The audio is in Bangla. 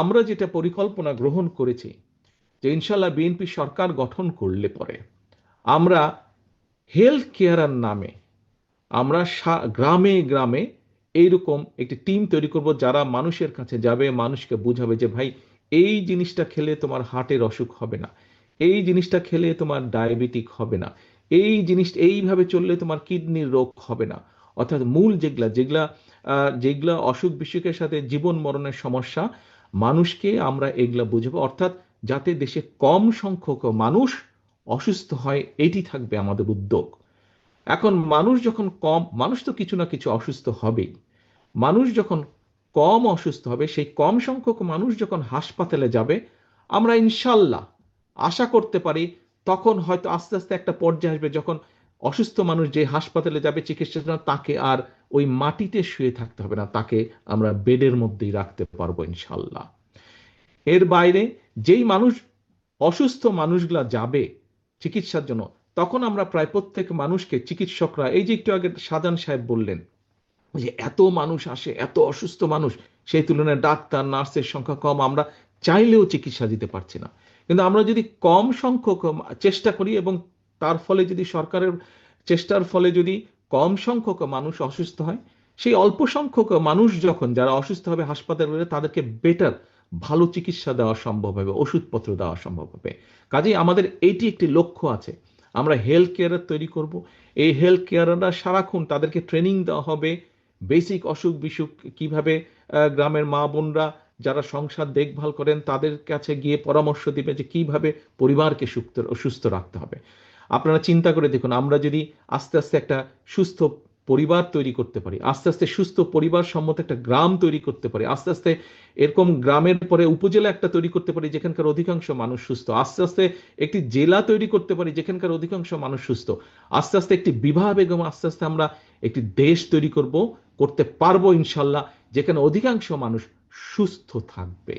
আমরা যেটা পরিকল্পনা গ্রহণ করেছি যে ইনশাল্লাহ বিএনপি সরকার গঠন করলে পরে আমরা হেলথ কেয়ারের নামে আমরা গ্রামে গ্রামে এইরকম একটি টিম তৈরি করব যারা মানুষের কাছে যাবে, মানুষকে বুঝাবে যে ভাই এই জিনিসটা খেলে তোমার হার্টের অসুখ হবে না, এই জিনিসটা খেলে তোমার ডায়াবেটিক হবে না, এই জিনিস, এইভাবে চললে তোমার কিডনির রোগ হবে না। অর্থাৎ মূল যেগুলা যেগুলা যেগুলা অসুখ বিসুখের সাথে জীবন মরণের সমস্যা মানুষকে আমরা এগুলা বুঝব। অর্থাৎ যাতে দেশে কম সংখ্যক মানুষ অসুস্থ হয়, এটি থাকবে আমাদের উদ্যোগ। এখন মানুষ যখন কম, মানুষ তো কিছু না কিছু অসুস্থ হবেই। মানুষ যখন কম অসুস্থ হবে, সেই কম সংখ্যক মানুষ যখন হাসপাতালে যাবে, আমরা ইনশাল্লাহ আশা করতে পারি তখন হয়তো আস্তে আস্তে একটা পর্যায়ে আসবে যখন অসুস্থ মানুষ যে হাসপাতালে যাবে চিকিৎসার জন্য, তাকে আর ওই মাটিতে শুয়ে থাকতে হবে না। তাকে আমরা বেডের মধ্যেই রাখতে পারব ইনশাল্লাহ এর বাইরে যেই মানুষ, অসুস্থ মানুষগুলা যাবে চিকিৎসার জন্য, তখন আমরা প্রায় প্রত্যেক মানুষকে, চিকিৎসকরা, এই যে একটু আগে সাজান সাহেব বললেন যে এত মানুষ আসে, এত অসুস্থ মানুষ, সেই তুলনায় ডাক্তার, নার্সের সংখ্যা কম, আমরা চাইলেও চিকিৎসা দিতে পারছি না। কিন্তু আমরা যদি কম সংখ্যক, চেষ্টা করি এবং তার ফলে যদি সরকারের চেষ্টার ফলে যদি কম সংখ্যক মানুষ অসুস্থ হয়, সেই অল্প সংখ্যক মানুষ যখন যারা অসুস্থ হবে হাসপাতালে তাদেরকে বেটার ভালো চিকিৎসা দেওয়া সম্ভব হবে, ওষুধপত্র দেওয়া সম্ভব হবে। কাজেই আমাদের এইটি একটি লক্ষ্য আছে। আমরা হেলথ কেয়ার তৈরি করব। এই হেলথ কেয়াররা সারাক্ষণ তাদেরকে ট্রেনিং দেওয়া হবে বেসিক অসুখ বিসুখ কীভাবে গ্রামের মা বোনরা যারা সংসার দেখভাল করেন তাদের কাছে গিয়ে পরামর্শ দিবে যে কীভাবে পরিবারকে সুস্থ রাখতে হবে। আপনারা চিন্তা করে দেখুন, আমরা যদি আস্তে আস্তে একটা সুস্থ পরিবার তৈরি করতে পারি, আস্তে আস্তে সুস্থ পরিবার সম্মত একটা গ্রাম তৈরি করতে পারি, আস্তে আস্তে এরকম গ্রামের পরে উপজেলা একটা তৈরি করতে পারি যেখানকার অধিকাংশ মানুষ সুস্থ, আস্তে আস্তে একটি জেলা তৈরি করতে পারি যেখানকার অধিকাংশ মানুষ সুস্থ, আস্তে আস্তে একটি বিবাহ বেগম, আস্তে আস্তে আমরা একটি দেশ তৈরি করব, করতে পারব ইনশাল্লাহ, যেখানে অধিকাংশ মানুষ সুস্থ থাকবে।